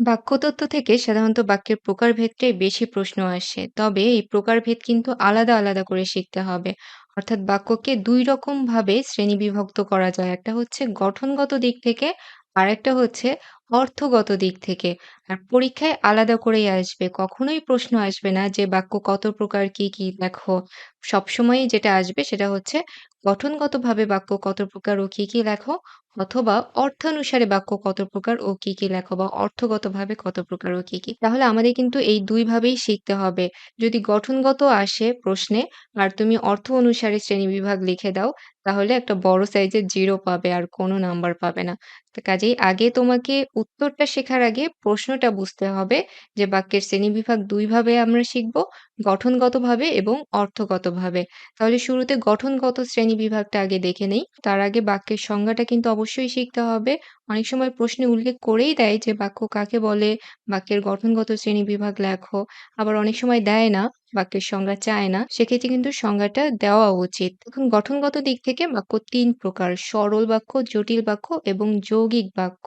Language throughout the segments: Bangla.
বাক্যতত্ত্ব থেকে সাধারণত বাক্যের প্রকারভেদটাই বেশি প্রশ্ন আসে। তবে এই প্রকারভেদ কিন্তু আলাদা, আলাদা করে শিখতে হবে। অর্থাৎ বাক্যকে ২ রকমভাবে শ্রেণীবিভক্ত করা যায়। একটা হচ্ছে গঠনগত দিক থেকে, আরেকটা হচ্ছে অর্থগত দিক থেকে। আর পরীক্ষায় আলাদা করেই আসবে। কখনোই প্রশ্ন আসবে না যে বাক্য কত প্রকার, কি, কি লেখো। সবসময়ই যেটা আসবে সেটা হচ্ছে গঠনগতভাবে বাক্য কত প্রকার ও কি, কি লেখো অথবা অর্থানুসারে বাক্য কত প্রকার ও কি, কি লেখো বা অর্থগতভাবে কত প্রকার ও কি, কি। তাহলে আমাদের কিন্তু এই ২ ভাবেই শিখতে হবে। যদি গঠনগত আসে প্রশ্নে আর তুমি অর্থ অনুসারে শ্রেণি বিভাগ লিখে দাও, তাহলে একটা বড় সাইজের 0 পাবে আর কোনো নাম্বার পাবে না। তো কাজেই আগে তোমাকে উত্তরটা শেখার আগে প্রশ্নটা বুঝতে হবে যে বাক্যের শ্রেণীবিভাগ ২ ভাবে আমরা শিখব, গঠনগতভাবে এবং অর্থগতভাবে। তাহলে শুরুতে গঠনগত শ্রেণীবিভাগটা আগে দেখে নেই। তার আগে বাক্যের সংজ্ঞাটা কিন্তু অবশ্যই শিখতে হবে। অনেক সময় প্রশ্নে উল্লেখ করেই দেয় যে বাক্য কাকে বলে, বাক্যের গঠনগত শ্রেণীবিভাগ লেখো। আবার অনেক সময় দেয় না, বাক্যের সংজ্ঞা চায় না। সেক্ষেত্রে কিন্তু সংজ্ঞাটা দেওয়া উচিত। এখন গঠনগত দিক থেকে বাক্য তিন প্রকার। সরল বাক্য, জটিল বাক্য এবং যৌগিক বাক্য।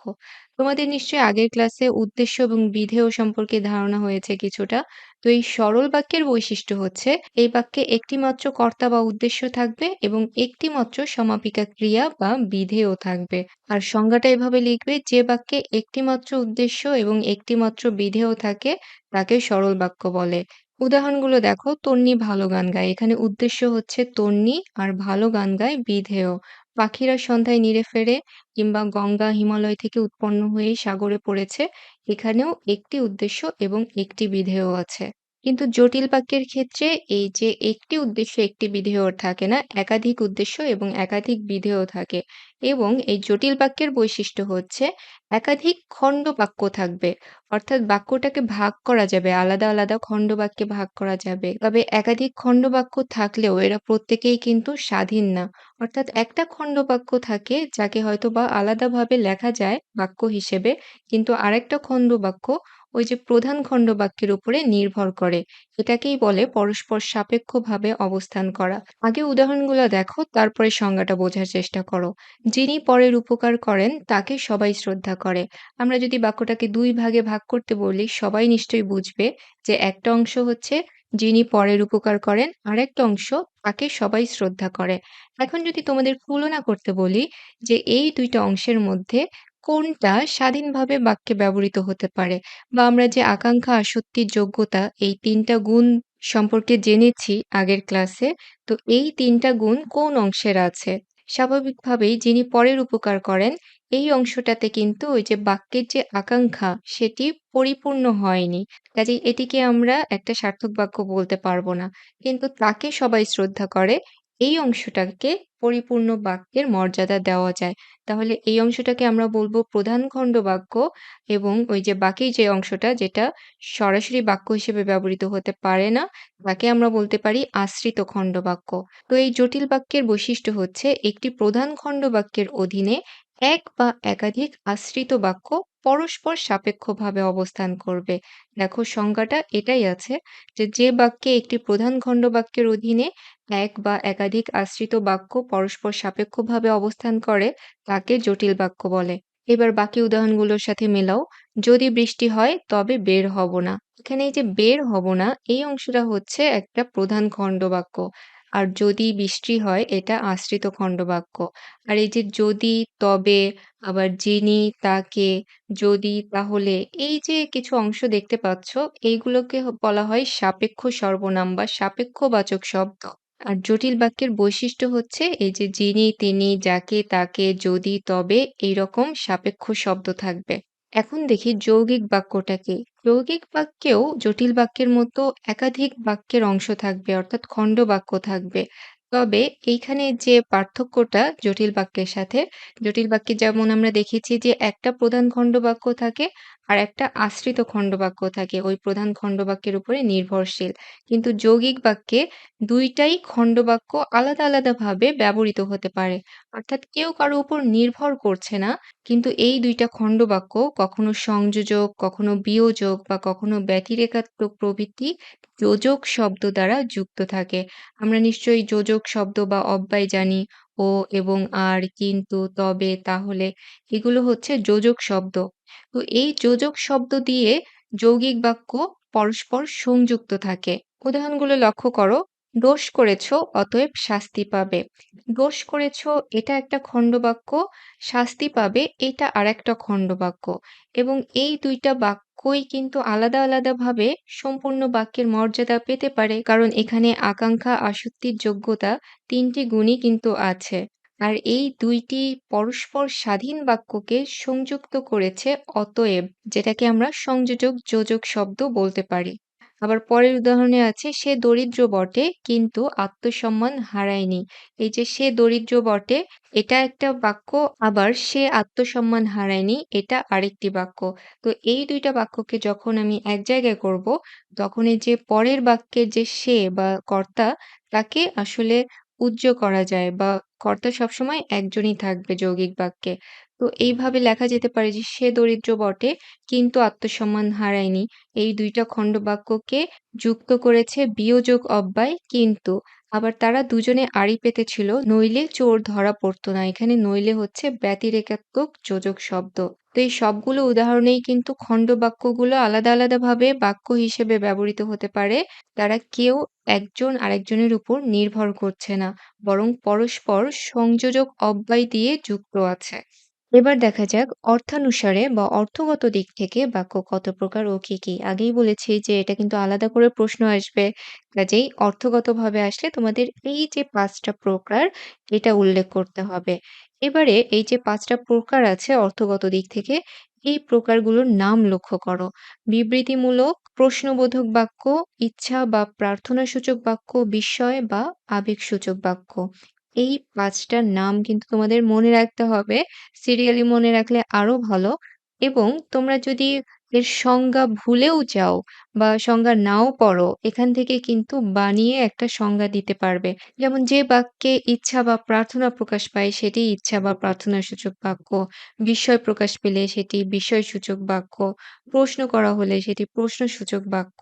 তোমাদের নিশ্চয়ই আগের ক্লাসে উদ্দেশ্য এবং বিধেয় সম্পর্কে ধারণা হয়েছে কিছুটা। তো এই সরল বাক্যের বৈশিষ্ট্য হচ্ছে এই বাক্যে একটিমাত্র কর্তা বা উদ্দেশ্য থাকবে এবং একটিমাত্র সমাপিকা ক্রিয়া বা বিধেয় থাকবে। আর সংজ্ঞাটা এভাবে লিখবে যে বাক্যে একটিমাত্র উদ্দেশ্য এবং একটিমাত্র বিধেয় থাকে তাকে সরল বাক্য বলে। উদাহরণগুলো দেখো, তন্নি ভালো গান গায়। এখানে উদ্দেশ্য হচ্ছে তন্নি আর ভালো গান গায় বিধেয়। পাখিরা সন্ধ্যায় নিরে ফেরে কিংবা গঙ্গা হিমালয় থেকে উৎপন্ন হয়ে সাগরে পড়েছে। এখানেও একটি উদ্দেশ্য এবং একটি বিধেয় আছে। কিন্তু জটিল বাক্যের ক্ষেত্রে এই যে একটি উদ্দেশ্য একটি বিধেয় থাকে না, একাধিক উদ্দেশ্য এবং একাধিক বিধেয় থাকে। এবং এই জটিল বাক্যের বৈশিষ্ট্য হচ্ছে একাধিক খণ্ড বাক্য থাকবে। অর্থাৎ বাক্যটাকে ভাগ করা যাবে, আলাদা, আলাদা খণ্ড বাক্যে ভাগ করা যাবে। তবে একাধিক খণ্ড বাক্য থাকলেও এরা প্রত্যেকেই কিন্তু স্বাধীন না। অর্থাৎ একটা খণ্ড বাক্য থাকে যাকে হয়তো বা আলাদাভাবে লেখা যায় বাক্য হিসেবে। কিন্তু আরেকটা খণ্ড বাক্য ওই যে প্রধান খণ্ড বাক্যের উপরে নির্ভর করে। এটাকেই বলে পরস্পর সাপেক্ষভাবে অবস্থান করা। আগে উদাহরণগুলো দেখো, তারপরে সংজ্ঞাটা বোঝার চেষ্টা করো। যিনি পরের উপকার করেন তাকে সবাই শ্রদ্ধা করে। আমরা যদি বাক্যটাকে দুই ভাগে ভাগ করতে বলি, সবাই নিশ্চয়ই বুঝবে যে একটা অংশ হচ্ছে যিনি পরের উপকার করেন, আরেকটা অংশ তাকে সবাই শ্রদ্ধা করে। এখন যদি তোমাদের তুলনা করতে বলি যে এই দুইটা অংশের মধ্যে কোনটা স্বাধীনভাবে বাক্যে ব্যবহৃত হতে পারে বা আমরা যে আকাঙ্ক্ষা, আসক্তি, যোগ্যতা এই তিনটা গুণ সম্পর্কে জেনেছি আগের ক্লাসে। তো এই তিনটা গুণ কোন অংশের আছে? স্বাভাবিকভাবেই যিনি পরের উপকার করেন এই অংশটাতে কিন্তু ওই যে বাক্যের যে আকাঙ্ক্ষা সেটি পরিপূর্ণ হয়নি। কাজে এটিকে আমরা একটা সার্থক বাক্য বলতে পারব না। কিন্তু তাকে সবাই শ্রদ্ধা করে এই অংশটাকে পরিপূর্ণ বাক্যের মর্যাদা দেওয়া যায়। তাহলে এই অংশটাকে আমরা বলব প্রধান খণ্ড বাক্য এবং ওই যে বাকি যে অংশটা যেটা সরাসরি বাক্য হিসেবে ব্যবহৃত হতে পারে না, তাকে আমরা বলতে পারি আশ্রিত খণ্ড বাক্য। তো এই জটিল বাক্যের বৈশিষ্ট্য হচ্ছে একটি প্রধান খণ্ড বাক্যের অধীনে এক বা একাধিক আশ্রিত বাক্য পরস্পর সাপেক্ষভাবে অবস্থান করবে। দেখো সংজ্ঞাটা এটাই আছে যে, যে বাক্যে একটি প্রধান খণ্ড বাক্যের অধীনে এক বা একাধিক আশ্রিত বাক্য পরস্পর সাপেক্ষভাবে অবস্থান করে তাকে জটিল বাক্য বলে। এবার বাকি উদাহরণগুলোর সাথে মেলাও। যদি বৃষ্টি হয় তবে বের হব না। এখানে এই যে বের হব না এই অংশটা হচ্ছে একটা প্রধান খণ্ড বাক্য। আর যদি বৃষ্টি হয় এটা আশ্রিত খণ্ড বাক্য। আর এই যে যদি, তবে, আবার যিনি, তাকে, যদি, তাহলে এই যে কিছু অংশ দেখতে পাচ্ছ এইগুলোকে বলা হয় সাপেক্ষ সর্বনাম বা সাপেক্ষবাচক শব্দ। আর জটিল বাক্যের বৈশিষ্ট্য হচ্ছে এই যে যিনি, তিনি, যাকে, তাকে, যদি, তবে এইরকম সাপেক্ষ শব্দ থাকবে। এখন দেখি যৌগিক বাক্যটা কি? যৌগিক বাক্যেও জটিল বাক্যের মতো একাধিক বাক্যের অংশ থাকবে অর্থাৎ খণ্ড বাক্য থাকবে। তবে এইখানে যে পার্থক্যটা জটিল বাক্যের সাথে, জটিল বাক্যে যেমন আমরা দেখেছি যে একটা প্রধান খণ্ড বাক্য থাকে আর একটা আশ্রিত খণ্ডবাক্য থাকে ওই প্রধান খণ্ডবাক্যের উপরে নির্ভরশীল। কিন্তু যৌগিক বাক্যে ২ টাই খণ্ড বাক্য আলাদা, আলাদাভাবে ব্যবহৃত হতে পারে। অর্থাৎ কেউ কারও উপর নির্ভর করছে না। কিন্তু এই দুইটা খণ্ডবাক্য কখনো সংযোজক, কখনো বিয়োজক বা কখনো ব্যতিরেকাত্মক প্রভৃতি যোজক শব্দ দ্বারা যুক্ত থাকে। আমরা নিশ্চয়ই যোজক শব্দ বা অব্যয় জানি। ও এবং আর, কিন্তু, তবে, তাহলে এগুলো হচ্ছে যোজক শব্দ। তো এই যোজক শব্দ দিয়ে যৌগিক বাক্য পরস্পর সংযুক্ত থাকে। উদাহরণগুলো লক্ষ্য করো। দোষ করেছ অতএব শাস্তি পাবে। দোষ করেছ এটা একটা খণ্ডবাক্য, শাস্তি পাবে এটা আরেকটা খণ্ডবাক্য এবং এই ২ টা বাক্যই কিন্তু আলাদা, আলাদাভাবে সম্পূর্ণ বাক্যের মর্যাদা পেতে পারে। কারণ এখানে আকাঙ্ক্ষা, আসক্তির যোগ্যতা তিনটি গুণই কিন্তু আছে। আর এই দুইটি পরস্পর স্বাধীন বাক্যকে সংযুক্ত করেছে অতএব, যেটাকে আমরা সংযোজক যোজক শব্দ বলতে পারি। আবার পরের উদাহরণে আছে সে দরিদ্র বটে কিন্তু আত্মসম্মান হারায়নি। এই যে সে দরিদ্র বটে এটা একটা বাক্য, আবার সে আত্মসম্মান হারায়নি এটা আরেকটি বাক্য। তো এই দুইটা বাক্যকে যখন আমি এক জায়গায় করব, তখন এই যে পরের বাক্যের যে সে বা কর্তা তাকে আসলে উজ্জ্ব করা যায় বা কর্তা সবসময় একজনই থাকবে যৌগিক বাক্যে। তো এইভাবে লেখা যেতে পারে যে সে দরিদ্র বটে কিন্তু আত্মসম্মান হারায়নি। এই ২ টা খণ্ডবাক্যকে যুক্ত করেছে বিয়োজক অব্যয় কিন্তু। আবার তারা দুজনে আড়ি পেতেছিল নইলে চোর ধরা পড়তো না। এখানে নইলে হচ্ছে ব্যতিরেকাত্মক যোজক শব্দ। তো এই সবগুলো উদাহরণেই কিন্তু খণ্ডবাক্যগুলো আলাদা, আলাদাভাবে বাক্য হিসেবে ব্যবহৃত হতে পারে। তারা কেউ একজন আরেকজনের উপর নির্ভর করছে না, বরং পরস্পর সংযোজক অব্যয় দিয়ে যুক্ত আছে। এবার দেখা যাক অর্থানুসারে বা অর্থগত দিক থেকে বাক্য কত প্রকার ও কি কি আগেই বলেছি যে এটা কিন্তু আলাদা করে প্রশ্ন আসবে। কাজেই অর্থগতভাবে আসলে তোমাদের এই যে পাঁচটা প্রকার এটা উল্লেখ করতে হবে। এবারে এই যে পাঁচটা প্রকার আছে অর্থগত দিক থেকে, এই প্রকারগুলোর নাম লক্ষ্য করো। বিবৃতিমূলক, প্রশ্নবোধক বাক্য, ইচ্ছা বা প্রার্থনাসূচক বাক্য, বিস্ময় বা আবেগসূচক বাক্য। এই ৫ টার নাম কিন্তু তোমাদের মনে রাখতে হবে। সিরিয়ালি মনে রাখলে আরও ভালো এবং তোমরা যদি এর সংজ্ঞা ভুলেও যাও বা সংজ্ঞা নাও পড়ো, এখান থেকে কিন্তু বানিয়ে একটা সংজ্ঞা দিতে পারবে। যেমন যে বাক্যে ইচ্ছা বা প্রার্থনা প্রকাশ পায় সেটি ইচ্ছা বা প্রার্থনা সূচক বাক্য। বিস্ময় প্রকাশ পেলে সেটি বিস্ময়সূচক বাক্য। প্রশ্ন করা হলে সেটি প্রশ্নসূচক বাক্য।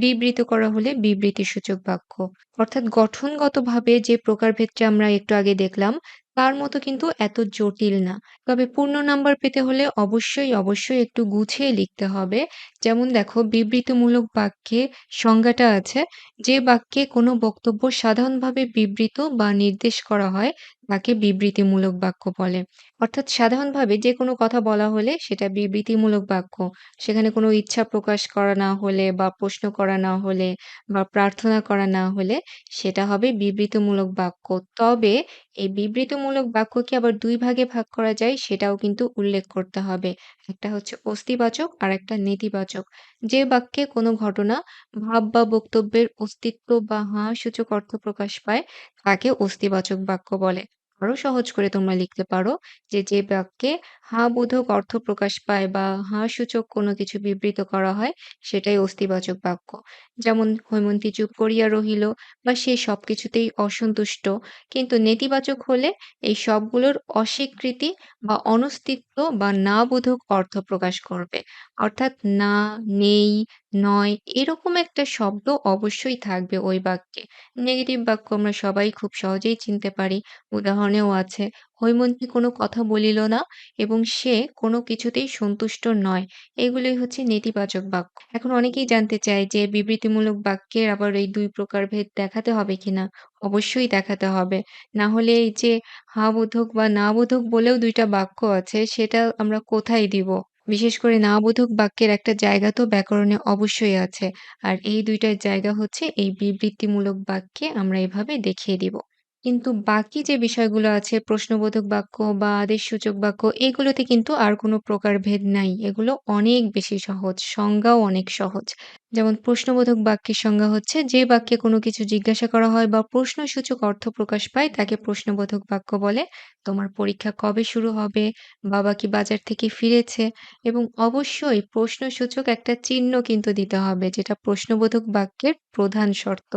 বিবৃত করা হলে বিবৃতিসূচক বাক্য। অর্থাৎ গঠনগতভাবে যে প্রকারভেদটা আমরা একটু আগে দেখলাম, তার মতো কিন্তু এত জটিল না। তবে পূর্ণ নাম্বার পেতে হলে অবশ্যই, অবশ্যই একটু গুছিয়ে লিখতে হবে। যেমন দেখো বিবৃতিমূলক বাক্যে সংজ্ঞাটা আছে, যে বাক্যে কোনো বক্তব্য সাধারণভাবে বিবৃত বা নির্দেশ করা হয় তাকে বিবৃতিমূলক বাক্য বলে। অর্থাৎ সাধারণভাবে যেকোনো কথা বলা হলে সেটা বিবৃতিমূলক বাক্য। সেখানে কোনো ইচ্ছা প্রকাশ করা না হলে বা প্রশ্ন করা না হলে বা প্রার্থনা করা না হলে সেটা হবে বিবৃতিমূলক বাক্য। তবে এই বিবৃতিমূলক বাক্যকে আবার দুই ভাগে ভাগ করা যায় সেটাও কিন্তু উল্লেখ করতে হবে। একটা হচ্ছে অস্তিবাচক আরেকটা নেতিবাচক। যে বাক্যে কোনো ঘটনা, ভাব বা বক্তব্যের অস্তিত্ব বা হাঁ-সূচক অর্থ প্রকাশ পায় তাকে অস্তিবাচক বাক্য বলে। আরও সহজ করে তোমরা লিখতে পারো যে, যে বাক্যে হাঁ-বোধক অর্থ প্রকাশ পায় বা হাঁ-সূচক কোনো কিছু বিবৃত করা হয় সেটাই অস্তিবাচক বাক্য। যেমন হৈমন্তী চুপ করিয়া রহিল বা সে সবকিছুতেই অসন্তুষ্ট। কিন্তু নেতিবাচক হলে এই সবগুলোর অস্বীকৃতি বা অনস্তিত্ব বা না-বোধক অর্থ প্রকাশ করবে। অর্থাৎ না, নেই, নয় এরকম একটা শব্দ অবশ্যই থাকবে ওই বাক্যে। নেগেটিভ বাক্য আমরা সবাই খুব সহজেই চিনতে পারি। উদাহরণেও আছে, হৈমন্তী কোনো কথা বলিল না এবং সে কোনো কিছুতেই সন্তুষ্ট নয়। এগুলোই হচ্ছে নেতিবাচক বাক্য। এখন অনেকেই জানতে চায় যে বিবৃতিমূলক বাক্যের আবার এই ২ প্রকারভেদ দেখাতে হবে কিনা? অবশ্যই দেখাতে হবে। না হলে এই যে হাঁ-বোধক বা না-বোধক বলেও ২ টা বাক্য আছে সেটা আমরা কোথায় দিব? বিশেষ করে না-বোধক বাক্যের একটা জায়গা তো ব্যাকরণে অবশ্যই আছে। আর এই দুইটার জায়গা হচ্ছে এই বিবৃতিমূলক বাক্যে আমরা এভাবে দেখিয়ে দিব। কিন্তু বাকি যে বিষয়গুলো আছে প্রশ্নবোধক বাক্য বা আদেশসূচক বাক্য এগুলোতে কিন্তু আর কোনো প্রকারভেদ নাই। এগুলো অনেক বেশি সহজ, সংজ্ঞাও অনেক সহজ। যেমন প্রশ্নবোধক বাক্যের সংজ্ঞা হচ্ছে যে বাক্যে কোনো কিছু জিজ্ঞাসা করা হয় বা প্রশ্নসূচক অর্থ প্রকাশ পায় তাকে প্রশ্নবোধক বাক্য বলে। তোমার পরীক্ষা কবে শুরু হবে? বাবা কি বাজার থেকে ফিরেছে? এবং অবশ্যই প্রশ্নসূচক একটা চিহ্ন কিন্তু দিতে হবে যেটা প্রশ্নবোধক বাক্যের প্রধান শর্ত।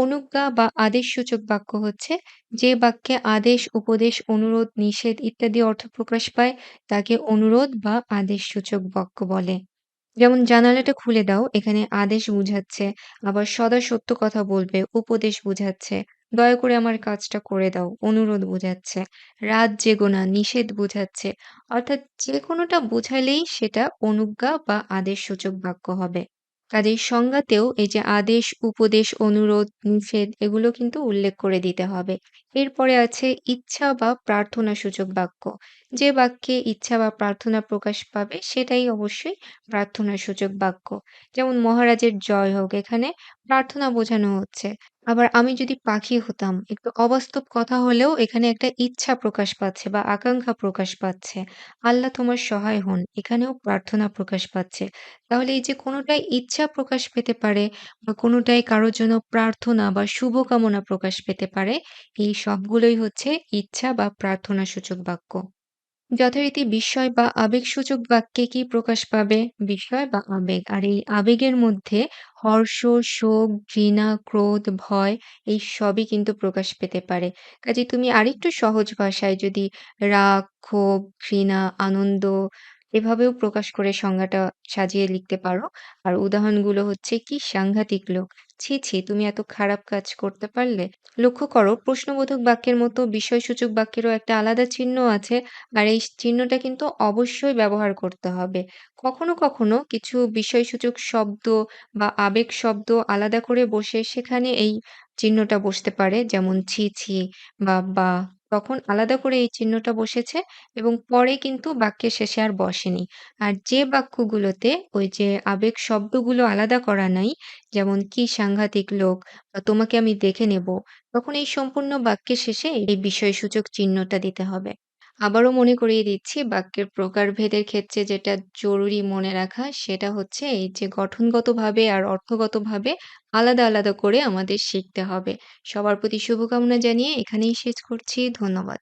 অনুজ্ঞা বা আদেশসূচক বাক্য হচ্ছে যে বাক্যে আদেশ, উপদেশ, অনুরোধ, নিষেধ ইত্যাদি অর্থ প্রকাশ পায় তাকে অনুরোধ বা আদেশসূচক বাক্য বলে। যেমন জানালাটা খুলে দাও এখানে আদেশ বুঝাচ্ছে, আবার সদা সত্য কথা বলবে উপদেশ বুঝাচ্ছে, দয়া করে আমার কাজটা করে দাও অনুরোধ বুঝাচ্ছে, রাত জেগো না নিষেধ বুঝাচ্ছে। অর্থাৎ যেকোনোটা বুঝাইলেই সেটা অনুজ্ঞা বা আদেশসূচক বাক্য হবে। কাজেই সংজ্ঞাতেও এই যে আদেশ, উপদেশ, অনুরোধ, নিষেধ এগুলো কিন্তু উল্লেখ করে দিতে হবে। এরপরে আছে ইচ্ছা বা প্রার্থনা সূচক বাক্য। যে বাক্যে ইচ্ছা বা প্রার্থনা প্রকাশ পাবে সেটাই অবশ্যই প্রার্থনা সূচক বাক্য। যেমন মহারাজের জয় হোক এখানে প্রার্থনা বোঝানো হচ্ছে। আবার আমি যদি পাখি হতাম একটু অবাস্তব কথা হলেও এখানে একটা ইচ্ছা প্রকাশ পাচ্ছে বা আকাঙ্ক্ষা প্রকাশ পাচ্ছে। আল্লাহ তোমার সহায় হন এখানেও প্রার্থনা প্রকাশ পাচ্ছে। তাহলে এই যে কোনোটায় ইচ্ছা প্রকাশ পেতে পারে বা কোনোটায় কারোর জন্য প্রার্থনা বা শুভকামনা প্রকাশ পেতে পারে, এই সবগুলোই হচ্ছে ইচ্ছা বা প্রার্থনাসূচক বাক্য। যথারীতি বিস্ময় বা আবেগসূচক বাক্যে কি প্রকাশ পাবে? বিস্ময় বা আবেগ। আর এই আবেগের মধ্যে হর্ষ, শোক, ঘৃণা, ক্রোধ, ভয় এই সবই কিন্তু প্রকাশ পেতে পারে। কাজে তুমি আরেকটু সহজ ভাষায় যদি রাগ, ক্ষোভ, ঘৃণা, আনন্দ এভাবেও প্রকাশ করে সংজ্ঞাটা সাজিয়ে লিখতে পারো। আর উদাহরণগুলো হচ্ছে, "কি সাংঘাতিক লোক! ছি, ছি তুমি এত খারাপ কাজ করতে পারলে?" লক্ষ্য করো প্রশ্নবোধক বাক্যের মতো বিষয়সূচক বাক্যেরও একটা আলাদা চিহ্ন আছে। আর এই চিহ্নটা কিন্তু অবশ্যই ব্যবহার করতে হবে। কখনো, কখনো কিছু বিষয়সূচক শব্দ বা আবেগ শব্দ আলাদা করে বসে সেখানে এই চিহ্নটা বসতে পারে। যেমন ছি, ছি বা বাহ! তখন আলাদা করে এই চিহ্নটা বসেছে এবং পরে কিন্তু বাক্যের শেষে আর বসেনি। আর যে বাক্যগুলোতে ওই যে আবেগ শব্দগুলো আলাদা করা নাই, যেমন কি সাংঘাতিক লোক বা তোমাকে আমি দেখে নেব, তখন এই সম্পূর্ণ বাক্যের শেষে এই বিষয়সূচক চিহ্নটা দিতে হবে। আবারও মনে করিয়ে দিচ্ছি বাক্যের প্রকারভেদের ক্ষেত্রে যেটা জরুরি মনে রাখা সেটা হচ্ছে এই যে গঠনগতভাবে আর অর্থগতভাবে আলাদা, আলাদা করে আমাদের শিখতে হবে। সবার প্রতি শুভকামনা জানিয়ে এখানেই শেষ করছি। ধন্যবাদ।